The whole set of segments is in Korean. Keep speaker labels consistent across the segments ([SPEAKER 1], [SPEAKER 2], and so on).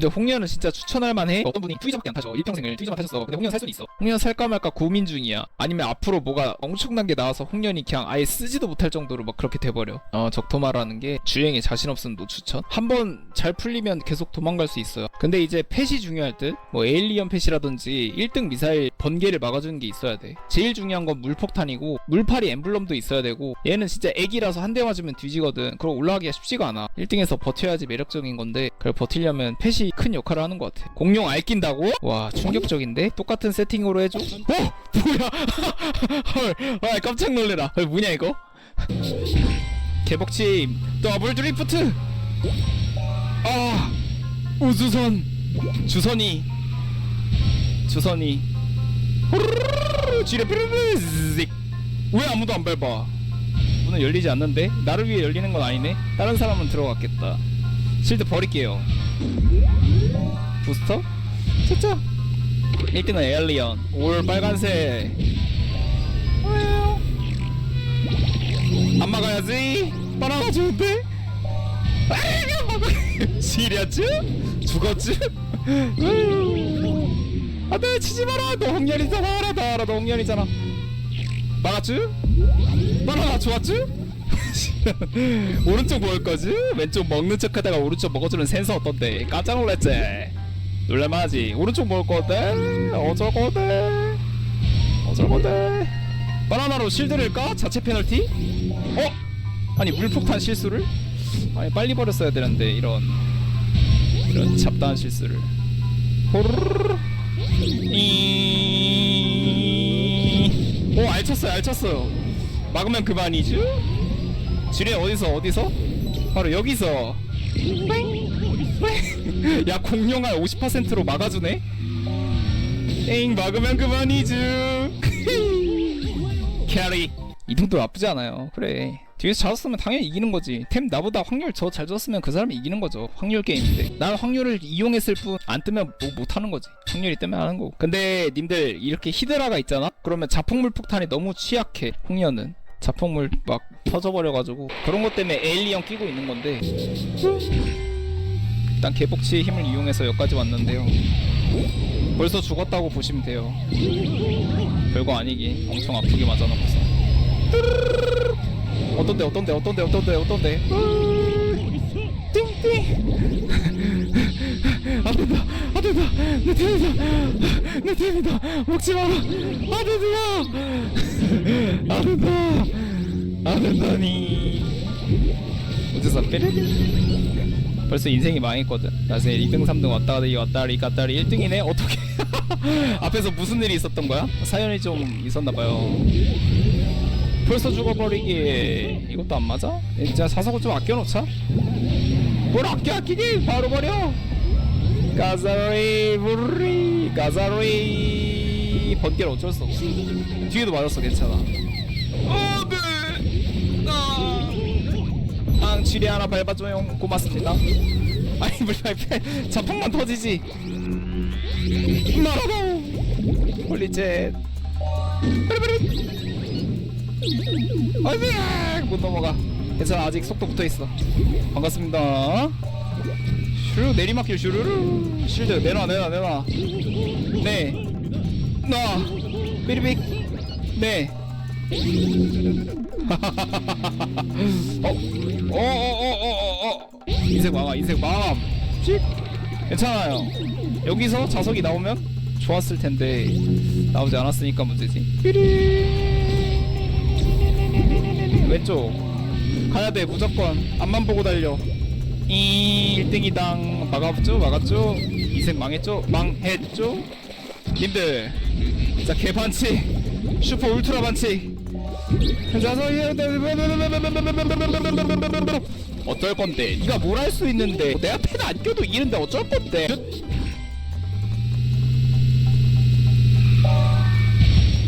[SPEAKER 1] 근데 홍련은 진짜 추천할 만해. 어떤 분이 트위저밖에 안 타죠. 일평생을 트위저만 타셨어. 근데 홍련 살 수는 있어 홍련 살까 말까 고민 중이야. 아니면 앞으로 뭐가 엄청난 게 나와서 홍련이 그냥 아예 쓰지도 못할 정도로 막 그렇게 돼버려. 어 적토마라는 게 주행에 자신 없으면 노추천? 한번 잘 풀리면 계속 도망갈 수 있어요. 근데 이제 펫이 중요할 듯 뭐 에일리언 펫이라든지 1등 미사일 번개를 막아주는 게 있어야 돼. 제일 중요한 건 물폭탄이고 물파리 엠블럼도 있어야 되고 얘는 진짜 애기라서 한 대 맞으면 뒤지거든. 그럼 올라가기가 쉽지가 않아. 1등에서 버텨야지 매력적인 건데 그걸 버티려면 펫이 큰 역할을 하는 것 같아. 공룡 알낀다고? 와 충격적인데? 똑같은 세팅으로 해줘? 어? 뭐야? 헐 아, 깜짝 놀래라. 헐 뭐냐 이거? 개복침 더블 드리프트. 아 우주선 주선이 주선이. 호르르르 지뢰피르르 왜 아무도 안 밟아 문은 열리지 않는데 나를 위해 열리는 건 아니네 다른 사람은 들어갔겠다. 실드 버릴게요. 부스터? 짜짜 1등은 에얼리언 올 빨간색? 안 막아야지 바나나 좋은데 시리아츠? 죽었지? 안돼 치지 마라 너 홍련이잖아 알아 나 알아 너 홍련이잖아 막았쥬? 바나나 좋았쥬? 오른쪽 먹을 거지? 왼쪽 먹는 척 하다가 오른쪽 먹어주는 센서 어떤데? 깜짝 놀랐지? 놀랄만하지? 오른쪽 먹을 건데? 어쩔 건데? 어쩔 건데? 바나나로 실드를 까? 자체 페널티? 어? 아니 물폭탄 실수를? 아니 빨리 버렸어야 되는데 이런 이런 잡다한 실수를 호르르르 이... 오 알쳤어요 알쳤어요 막으면 그만이죠? 지뢰 어디서 어디서? 바로 여기서 야 공룡알 50%로 막아주네? 에잉 막으면 그만이죠 캐리. 이 정도 나쁘지 않아요. 그래. 뒤에서 잡았으면 당연히 이기는 거지. 템 나보다 확률 더잘 줬으면 그 사람이 이기는 거죠. 확률 게임인데. 난 확률을 이용했을 뿐 안 뜨면 뭐 못하는 거지. 확률이 뜨면 하는 거고. 근데 님들 이렇게 히드라가 있잖아? 그러면 자폭물 폭탄이 너무 취약해 홍련은. 자폭물 막 터져버려가지고. 그런 것 때문에 에일리언 끼고 있는 건데 일단 개복치의 힘을 이용해서 여기까지 왔는데요. 벌써 죽었다고 보시면 돼요. 별거 아니기 엄청 아프게 맞아놓고서. 어떤데 어떤데 어떤데 어떤데 어떤데? 띵띵 안된다 안된다. 내 템이다. 내 템이다. 먹지 마라 안된다. 안된다. 안된다니. 우주선 빼르르 벌써 인생이 망했거든. 나중에 2등 3등 왔다리 왔다리 갔다리 1등이네? 어떻게 앞에서 무슨 일이 있었던 거야? 사연이 좀 있었나 봐요. 벌써 죽어버리기 이것도 안 맞아? 진짜 사사고 좀 아껴놓자. 뭘 아껴 아끼기 바로 버려. 가자리 부리. 가자리 번개를 어쩔 수 없어. 뒤에도 맞았어 괜찮아. 아 앙치리 하나 밟아줘요. 고맙습니다. 아니 물발패 자폭만 터지지? 말아봐 홀리젯 아이고 못 넘어가. 괜찮아 아직 속도 붙어있어. 반갑습니다. 슈 내리막길 슈르르. 실드 내놔 내놔 내놔. 네놔. 삐리빅 네 어? 어어어어어어. 인생 망아 인생 망함 씩 괜찮아요. 여기서 자석이 나오면 좋았을 텐데 나오지 않았으니까 문제지. 삐리. 왼쪽. 가야 돼 무조건. 앞만 보고 달려. 이 1등이당. 막았죠 막았죠? 인생 망했죠? 망했죠? 님들. 자 개반치. 슈퍼 울트라 자서 어쩔 건데? 네가 뭘 할 수 있는데? 내가 펜 안 껴도 이기는데 어쩔 건데?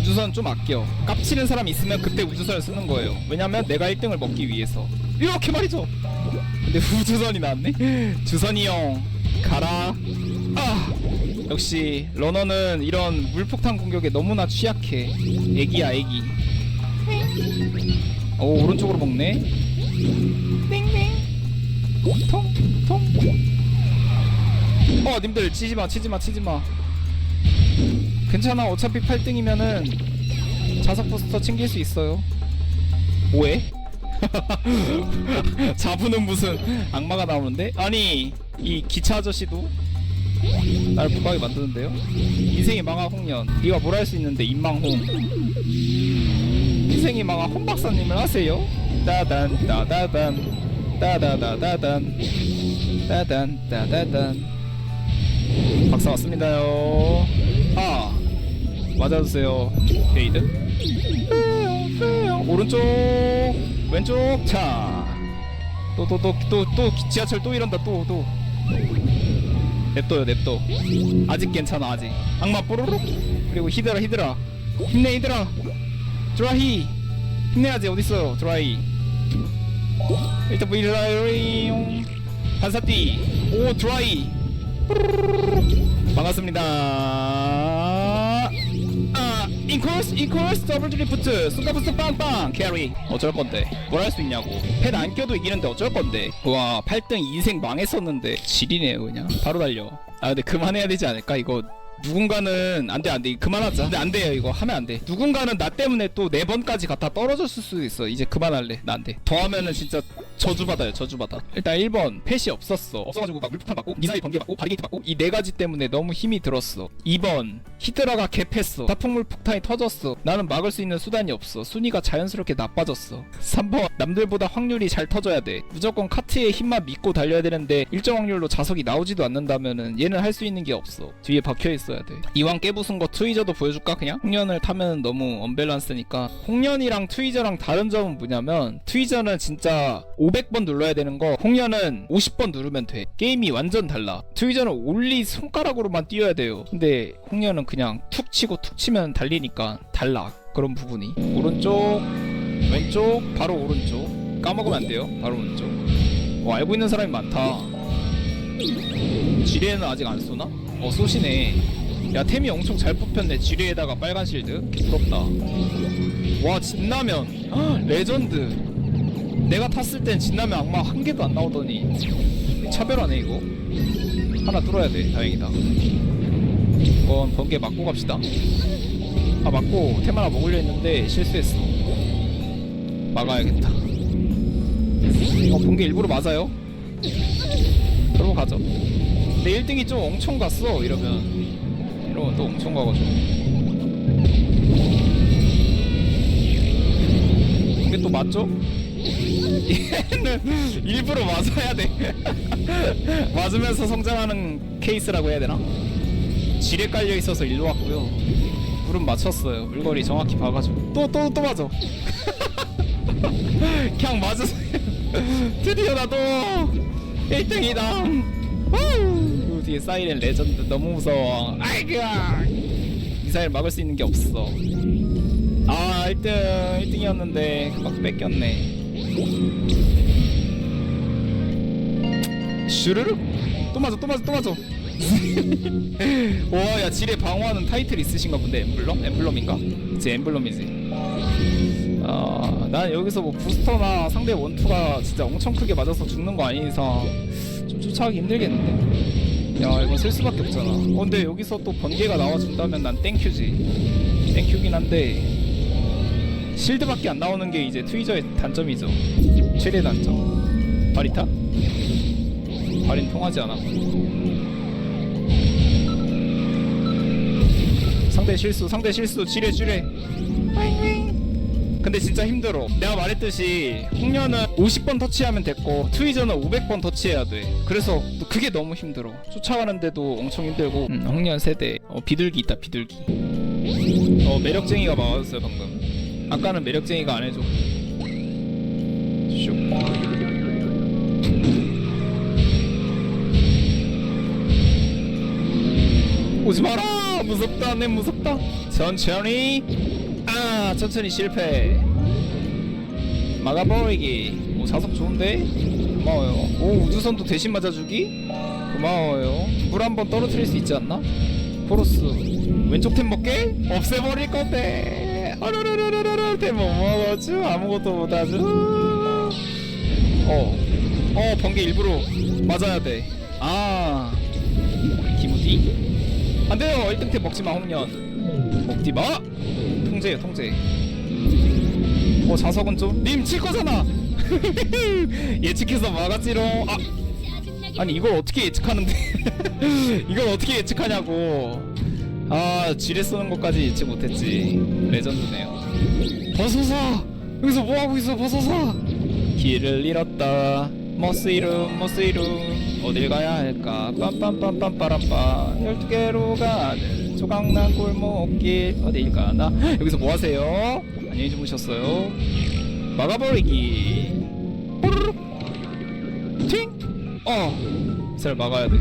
[SPEAKER 1] 우주선 좀 아껴. 깝치는 사람 있으면 그때 우주선을 쓰는 거예요. 왜냐면 내가 1등을 먹기 위해서. 이렇게 말이죠. 근데 우주선이 나왔네? 주선이 형 가라. 아! 역시 러너는 이런 물폭탄 공격에 너무나 취약해. 애기야 애기 오 오른쪽으로 먹네. 띵띵 통통. 어어 님들 치지마 치지마 치지마. 괜찮아. 어차피 8등이면은 자석 부스터 챙길 수 있어요. 뭐해? 자부는 무슨 악마가 나오는데? 아니 이 기차 아저씨도 날 부하게 만드는데요? 인생이 망한 홍련 네가 뭘 할 수 있는데 인망홍 인생이 망한 홍 박사님을 하세요. 따단 따다단. 따다다다단. 따단 따다단. 박사 왔습니다요. 아 맞아주세요. 베이드. 오른쪽 왼쪽. 차 또 또 또 또 또 지하철 또 이런다 또 또. 냅둬요 냅둬. 아직 괜찮아 아직. 악마 뽀로로? 그리고 히드라 히드라. 힘내 히드라 드라히 힘내야지 어딨어요 드라이. 일단 뭐 이라이 반사띠. 오 드라이. 반갑습니다. 아 인코스 인코스 더블 드리프트. 순간부스 빵빵. 캐리. 어쩔 건데? 뭘 할 수 있냐고. 펫안 껴도 이기는데 어쩔 건데? 와 8등 인생 망했었는데. 지리네요 그냥. 바로 달려. 아 근데 그만해야 되지 않을까? 이거 누군가는 안돼 안돼. 그만하자. 근데 안 돼요 이거. 하면 안돼. 누군가는 나 때문에 또 네 번까지 갖다 떨어졌을 수도 있어. 이제 그만할래. 나 안돼. 더 하면은 진짜 저주받아요 저주받아. 일단 1번 펫이 없었어. 없어가지고 막 물폭탄 맞고 미사일 번개 맞고 바리게이트 맞고 이 네 가지 때문에 너무 힘이 들었어. 2번 히드라가 갭했어. 다풍물 폭탄이 터졌어. 나는 막을 수 있는 수단이 없어. 순위가 자연스럽게 나빠졌어. 3번 남들보다 확률이 잘 터져야 돼. 무조건 카트의 힘만 믿고 달려야 되는데 일정 확률로 자석이 나오지도 않는다면은 얘는 할 수 있는 게 없어. 뒤에 박혀 있어 야 돼. 이왕 깨부순 거 트위저도 보여줄까 그냥? 홍련을 타면 너무 언밸런스니까. 홍련이랑 트위저랑 다른 점은 뭐냐면 트위저는 진짜 500번 눌러야 되는 거 홍련은 50번 누르면 돼. 게임이 완전 달라. 트위저는 올리 손가락으로만 뛰어야 돼요. 근데 홍련은 그냥 툭 치고 툭 치면 달리니까 달라. 그런 부분이. 오른쪽 왼쪽 바로 오른쪽. 까먹으면 안 돼요. 바로 오른쪽. 어, 알고 있는 사람이 많다 지뢰는 아직 안 쏘나? 어 쏘시네. 야 템이 엄청 잘 뽑혔네. 지뢰에다가 빨간 실드. 부럽다. 와 진라면. 헉, 레전드. 내가 탔을 땐 진라면 악마 한 개도 안 나오더니 차별하네 이거. 하나 뚫어야 돼. 다행이다. 이건 번개 맞고 갑시다. 아 맞고 템 하나 먹으려 했는데 실수했어. 막아야겠다. 어 번개 일부러 맞아요? 그러고 가죠. 근데 1등이 좀 엄청 갔어 이러면. 이러면 또 엄청 가가지고 이게 또 맞죠? 얘는 일부러 맞아야 돼. 맞으면서 성장하는 케이스라고 해야 되나? 지뢰 깔려 있어서 일로 왔고요. 물은 맞췄어요. 물거리 정확히 봐가지고. 또 또 또 맞아. 그냥 맞으세요. 드디어 나도 1등이다. 우 뒤에 사이렌 레전드 너무 무서워. 아이고야 미사일 막을 수 있는 게 없어. 아 1등 1등이었는데 금방 뺏겼네. 슈르륵! 또 맞아 또 맞아 또 맞아. 와야 지뢰 방어하는 타이틀 있으신가 본데 엠블럼? 엠블럼인가? 이제 엠블럼이지 아, 난 여기서 뭐 부스터나 상대 원투가 진짜 엄청 크게 맞아서 죽는 거 아닌 이상 좀 쫓아가기 힘들겠는데? 야, 이건 쓸 수밖에 없잖아. 어, 근데 여기서 또 번개가 나와준다면 난 땡큐지. 땡큐긴 한데, 실드밖에 안 나오는 게 이제 트위저의 단점이죠. 최대 단점. 바리타? 발인 통하지 않아. 상대 실수, 상대 실수, 지뢰, 지뢰. 근데 진짜 힘들어. 내가 말했듯이 홍련은 50번 터치하면 됐고 트위저는 500번 터치해야 돼. 그래서 또 그게 너무 힘들어. 쫓아가는데도 엄청 힘들고. 음, 홍련 세대. 어, 비둘기 있다 비둘기. 어 매력쟁이가 막았어요 방금. 아까는 매력쟁이가 안 해줘. 슉. 오지 마라 무섭다 내 무섭다 천천히 아 천천히 실패. 막아버리기. 오 자석 좋은데? 고마워요. 오 우주선도 대신 맞아주기? 고마워요. 물한번 떨어뜨릴 수 있지 않나? 포로스 왼쪽 템 먹게 없애버릴 건데. 아르르르르르 템못 먹어줘 아무것도 못하죠. 어 어 번개 일부러 맞아야 돼아 안 돼요. 1등 템 먹지 마 홍련. 먹지 마 통제요 통제. 어 자석은 좀님 칠 거잖아! 예측해서 막았지롱? 아! 아니 이걸 어떻게 예측하는데? 이걸 어떻게 예측하냐고. 아 지뢰 쏘는 것까지 예측 못했지. 레전드네요. 버섯아 여기서 뭐하고 있어 버섯아 길을 잃었다. 머스이름 머스이름. 어딜 가야 할까? 빰빰빰빰빠람빠. 12개로 가는 조각난 골목길. 어딜 가나 여기서 뭐 하세요? 안녕히 주무셨어요. 막아버리기. 뽀르륵 팅! 어! 잘 막아야 돼.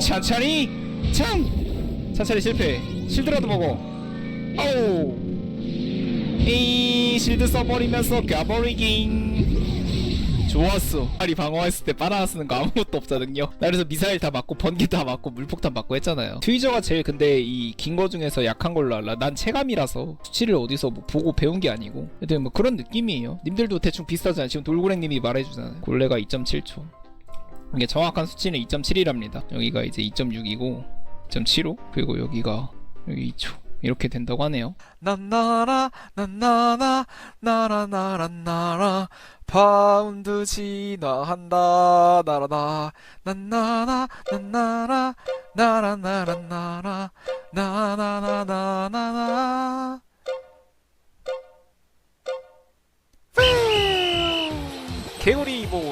[SPEAKER 1] 찬찬히 창! 찬찬히 실패. 실드라도 먹어. 아우 이 실드 써버리면서 가버리긴 좋았어. 아리 방어했을 때 바나나 쓰는 거 아무것도 없잖아요 나 그래서 미사일 다 맞고 번개 다 맞고 물폭탄 맞고 했잖아요. 트위저가 제일 근데 이 긴 거 중에서 약한 걸로 알라 난 체감이라서. 수치를 어디서 뭐 보고 배운 게 아니고. 하여튼 뭐 그런 느낌이에요. 님들도 대충 비슷하잖아요. 지금 돌고랭님이 말해주잖아요. 골레가 2.7초. 이게 정확한 수치는 2.7이랍니다. 여기가 이제 2.6이고 2.75 그리고 여기가 여기 2초 이렇게 된다고 하네요.
[SPEAKER 2] 나나라 나나나 나라나라 나라. 파운드 지나한다 나라나 나나나 나나라 나라나라 나라. 나나나나나나 네! 개구리 보.